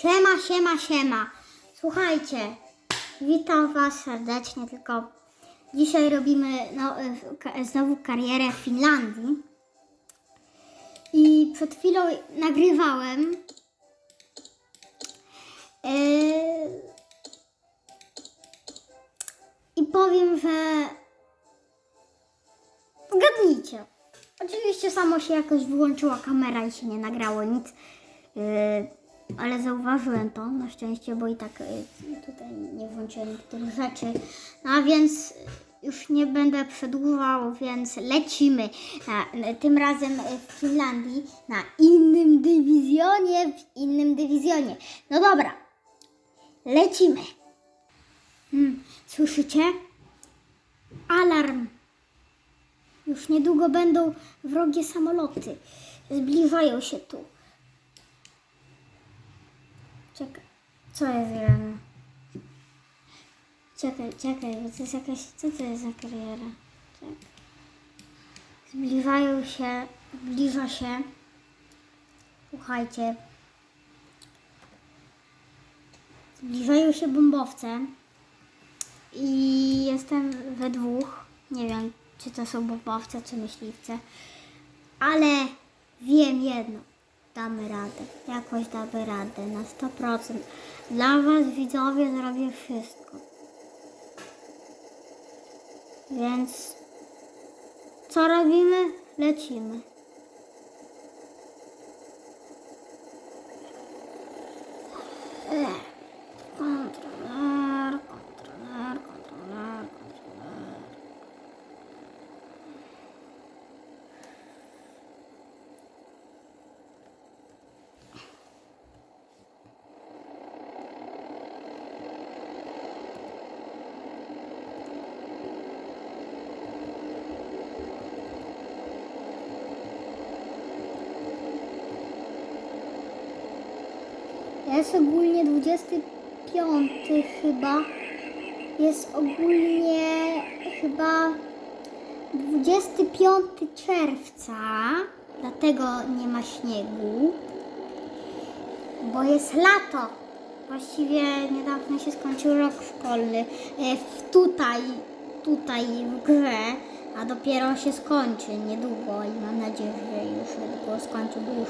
Siema, siema, siema. Słuchajcie, witam Was serdecznie, tylko dzisiaj robimy no, ka- znowu karierę w Finlandii. I przed chwilą nagrywałem. Yy, I powiem, że Zgadnijcie. Oczywiście samo się jakoś wyłączyła kamera i się nie nagrało nic. Yy, ale zauważyłem to na szczęście, bo i tak yy, tutaj nie włączyłem niektórych rzeczy. No a więc już nie będę przedłużał, więc lecimy. Na, tym razem w Finlandii na innym dywizjonie, w innym dywizjonie. No dobra, lecimy. Hmm, słyszycie? Alarm. Już niedługo będą wrogie samoloty. Zbliżają się tu. Czekaj. Co jest grane? Czekaj, czekaj, bo to jest jakaś... Co to jest za kariera? Czekaj. Zbliżają się... Zbliża się... Słuchajcie. Zbliżają się bombowce. I jestem we dwóch. Nie wiem, czy to są bombowce, czy myśliwce. Ale wiem jedno. Damy radę. Jakoś damy radę. Na 100%. Dla Was, widzowie, zrobię wszystko. Więc co robimy? Lecimy. Jest ogólnie 25 chyba. Jest ogólnie chyba 25 czerwca. Dlatego nie ma śniegu. Bo jest lato. Właściwie niedawno się skończył rok szkolny. E, tutaj, tutaj w grze. A dopiero się skończy niedługo i mam nadzieję, że już niedługo skończy, bo już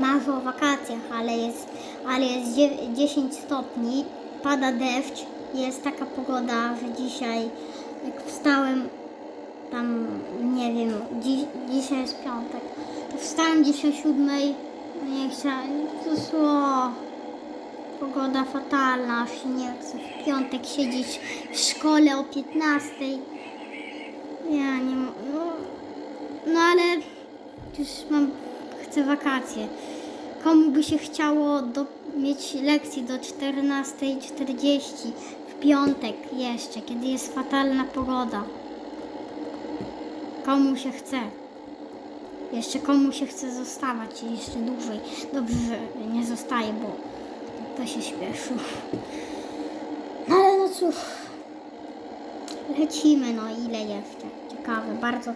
marzę o wakacjach, ale jest, ale jest dzie- 10 stopni, pada deszcz, jest taka pogoda, że dzisiaj jak wstałem tam, nie wiem, dzisiaj jest piątek, to wstałem gdzieś o 7, nie chciałem, to szło. Pogoda fatalna, się nie w piątek siedzieć w szkole o 15. Ja nie no, no ale już mam, chcę wakacje. Komu by się chciało do, mieć lekcji do 14.40 w piątek jeszcze, kiedy jest fatalna pogoda? Komu się chce? Jeszcze komu się chce zostawać jeszcze dłużej? Dobrze, że nie zostaje, bo to się śpieszy. No ale no cóż. Lecimy, no ile jeszcze? Ciekawe, bardzo,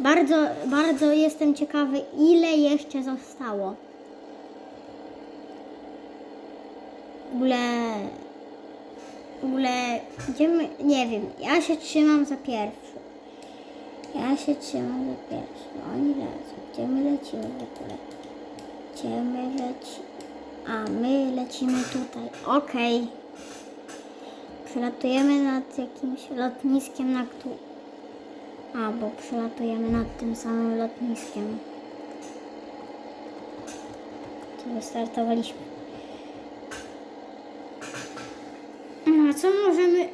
bardzo, bardzo jestem ciekawy, ile jeszcze zostało. W ogóle, w ogóle, idziemy, nie wiem, ja się trzymam za pierwszy. Ja się trzymam za pierwszy. Oni lecą. Gdzie my lecimy w ogóle? Gdzie my lecimy? A my lecimy tutaj. Okej. Przelatujemy nad jakimś lotniskiem, na któ... A, bo przelatujemy nad tym samym lotniskiem. To wystartowaliśmy. No a co możemy...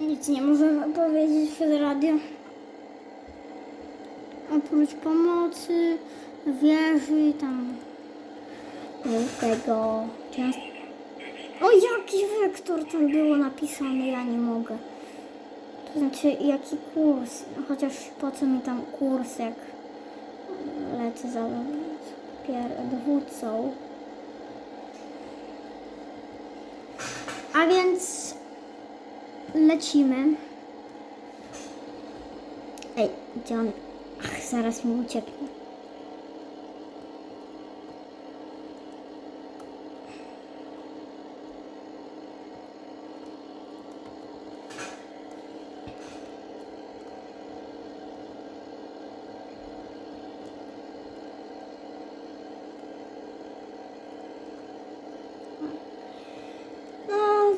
Nic nie możemy powiedzieć przez radio. Oprócz pomocy, wieży, tam... Tego... Często... O, jaki wektor tam było napisane, ja nie mogę. To znaczy, jaki kurs? Chociaż po co mi tam kurs, jak lecę za dowódcą. A więc lecimy. Ej, gdzie on? Ach, zaraz mi ucieknie.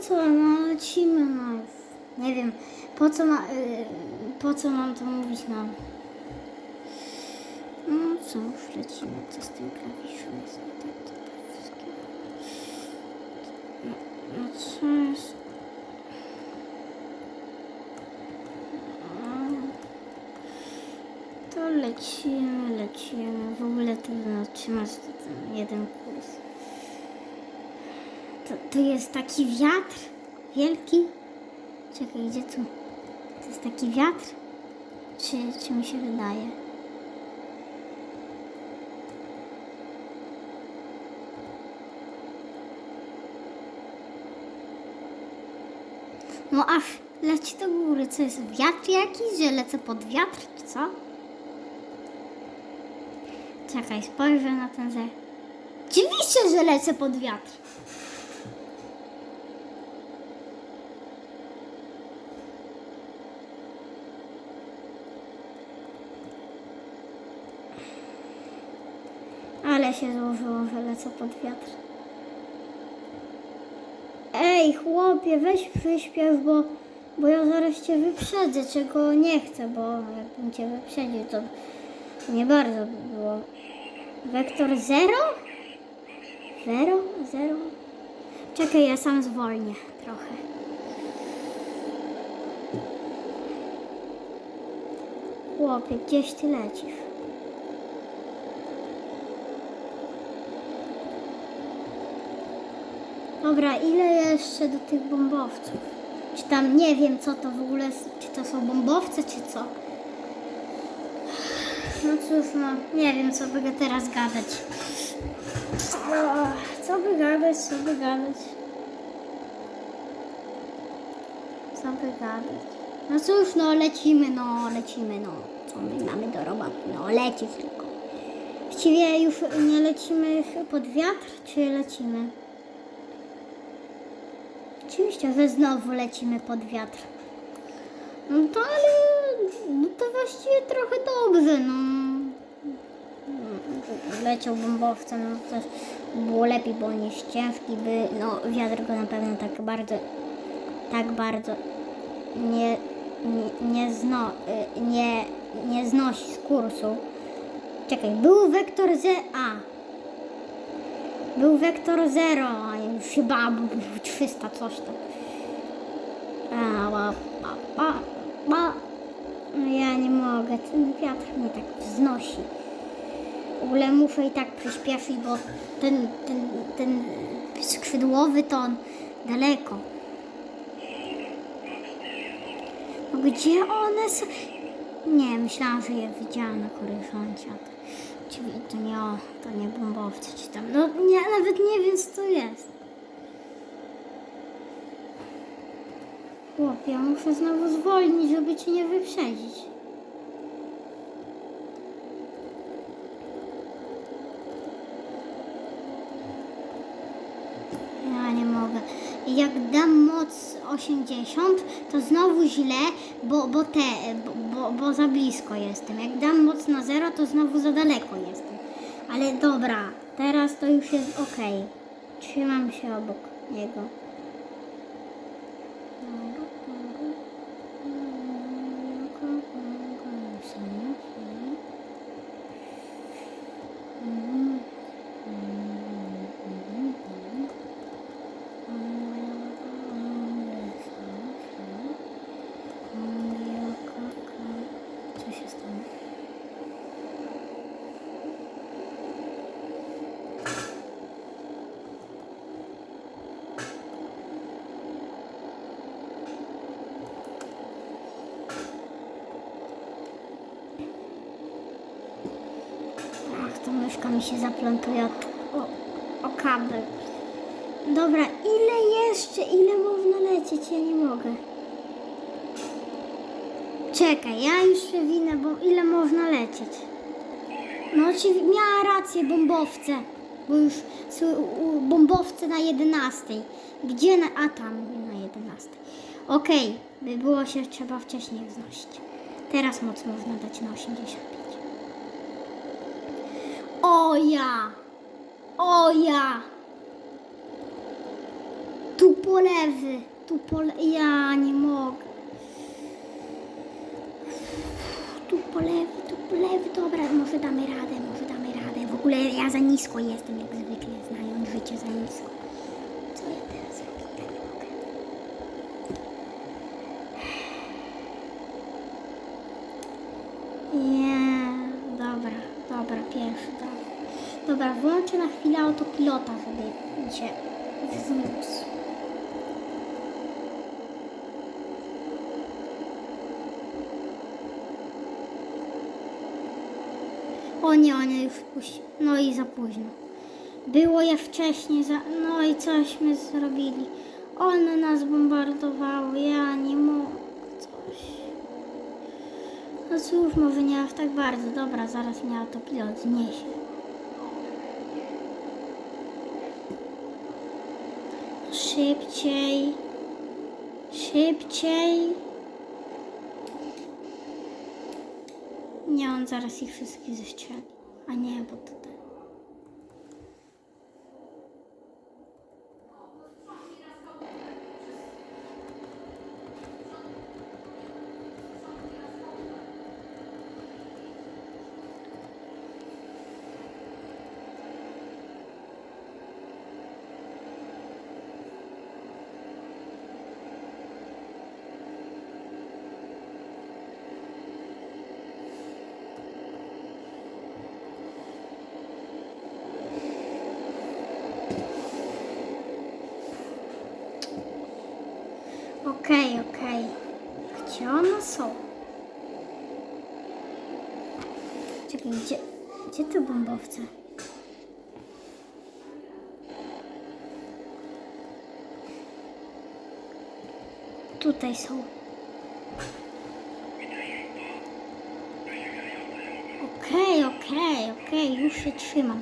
co, no lecimy, no. Nie wiem, po co ma, y, po co mam to mówić, no. No cóż, lecimy, co z tym klawiszem jest nie tak, to. No, no co jest? No, To lecimy, lecimy. W ogóle to no, trzymasz to ten jeden kurs. To, to jest taki wiatr wielki. Czekaj, gdzie tu? To jest taki wiatr? Czy, czy mi się wydaje? No aż leci do góry. Co jest? Wiatr jakiś? Że lecę pod wiatr, czy co? Czekaj, spojrzę na ten zer. Oczywiście, że lecę pod wiatr. Ale się złożyło, że lecę pod wiatr. Ej, chłopie, weź przyśpiew, bo, bo ja zaraz cię wyprzedzę, czego nie chcę, bo jakbym cię wyprzedził, to nie bardzo by było. Wektor zero? Zero? Zero? Czekaj, ja sam zwolnię trochę. Chłopie, gdzieś ty lecisz? Dobra, ile jeszcze do tych bombowców? Czy tam nie wiem, co to w ogóle, czy to są bombowce, czy co? No cóż, no, nie wiem, co by teraz gadać. O, Co by gadać, co by gadać? Co by gadać? No cóż, no lecimy, no lecimy, no. Co my mamy do roboty? No lecieć tylko. Właściwie już nie lecimy pod wiatr, czy lecimy? Oczywiście, że znowu lecimy pod wiatr. No to ale no to właściwie trochę dobrze, no. Leciał bombowcem, no też było lepiej, bo on jest by, no wiatr go na pewno tak bardzo, tak bardzo nie, nie, nie, zno, y, nie, nie znosi z kursu. Czekaj, był wektor Z, a, był wektor 0, a już chyba był 300 coś tam. No ja nie mogę, ten wiatr mnie tak wznosi. W ogóle muszę i tak przyspieszyć, bo ten, ten, ten skrzydłowy to on daleko. No gdzie one są? Nie, myślałam, że je widziałam na horyzoncie. to- to nie, to nie bombowce czy tam. No nie, nawet nie wiem co to jest. Chłopie, ja muszę znowu zwolnić, żeby cię nie wyprzedzić. Ja nie mogę. Jak dam moc 80, to znowu źle, bo, bo, te, bo, bo, bo za blisko jestem. Jak dam moc na 0, to znowu za daleko jestem. Ale dobra, teraz to już jest ok. Trzymam się obok niego. Co się stało? Myszka mi się zaplątuje o, o, o kabel. Dobra, ile jeszcze, ile można lecieć? Ja nie mogę. Czekaj, ja już się winę, bo ile można lecieć? No oczywiście, miała rację, bombowce. Bo już bombowce na 11. Gdzie na... A tam, na 11. Okej, by było się trzeba wcześniej wznosić. Teraz moc można dać na 85. O ja! O ja! tu polewy, tu pole... Ja nie mogę. Tu polewy, tu polewy, dobra, może damy radę, może damy radę. W ogóle ja za nisko jestem, jak zwykle, znając życie za nisko. Co ja teraz robię? Ja nie mogę. Nie, dobra, dobra, pierwszy, dobra. Włączę na chwilę autopilota, żeby się wzniósł. O nie, o nie, już puści. No i za późno. Było je wcześniej, za... no i cośmy zrobili. One nas bombardowały, ja nie mogę. No cóż, może nie aż tak bardzo. Dobra, zaraz mnie autopilot zniesie. Szybciej. Szybciej. Nie, on zaraz ich wszystkich zestrzeli. A nie, bo to ten. Okej, okej. Gdzie one są? Czekaj, gdzie, gdzie te bombowce? Tutaj są. Okej, okej, okej, już się trzymam.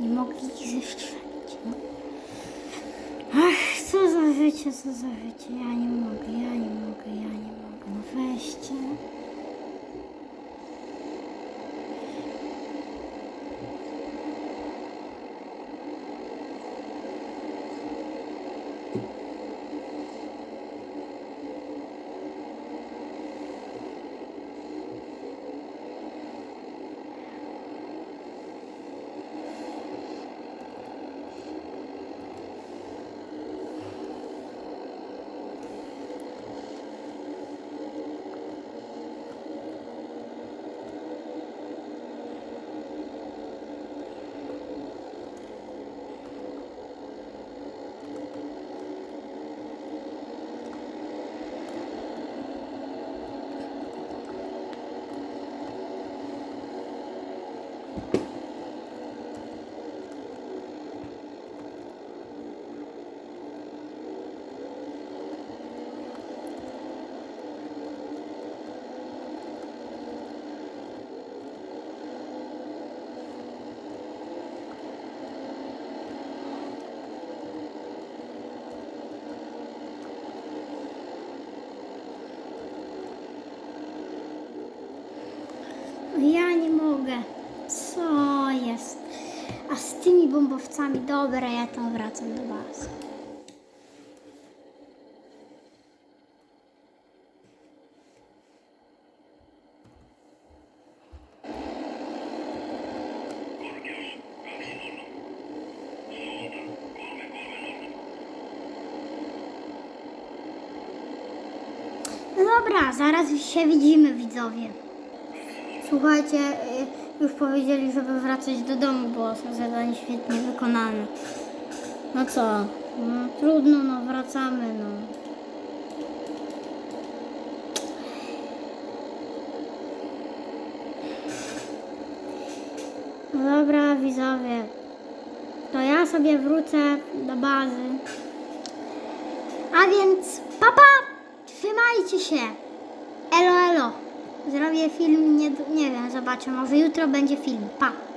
Nie mogli ich. No. Ach, co za życie, co za życie. Ja nie mogę, ja nie mogę, ja nie mogę. No weźcie. A z tymi bombowcami, dobra, ja tam wracam do bazy. No dobra, zaraz się widzimy widzowie. Słuchajcie, y już powiedzieli, żeby wracać do domu, bo są zadanie świetnie wykonane. No co? No, trudno, no wracamy, no. No dobra, widzowie. To ja sobie wrócę do bazy. A więc, papa, trzymajcie się. Elo, elo. Zrobię film, nie, nie wiem, zobaczę, może jutro będzie film. Pa.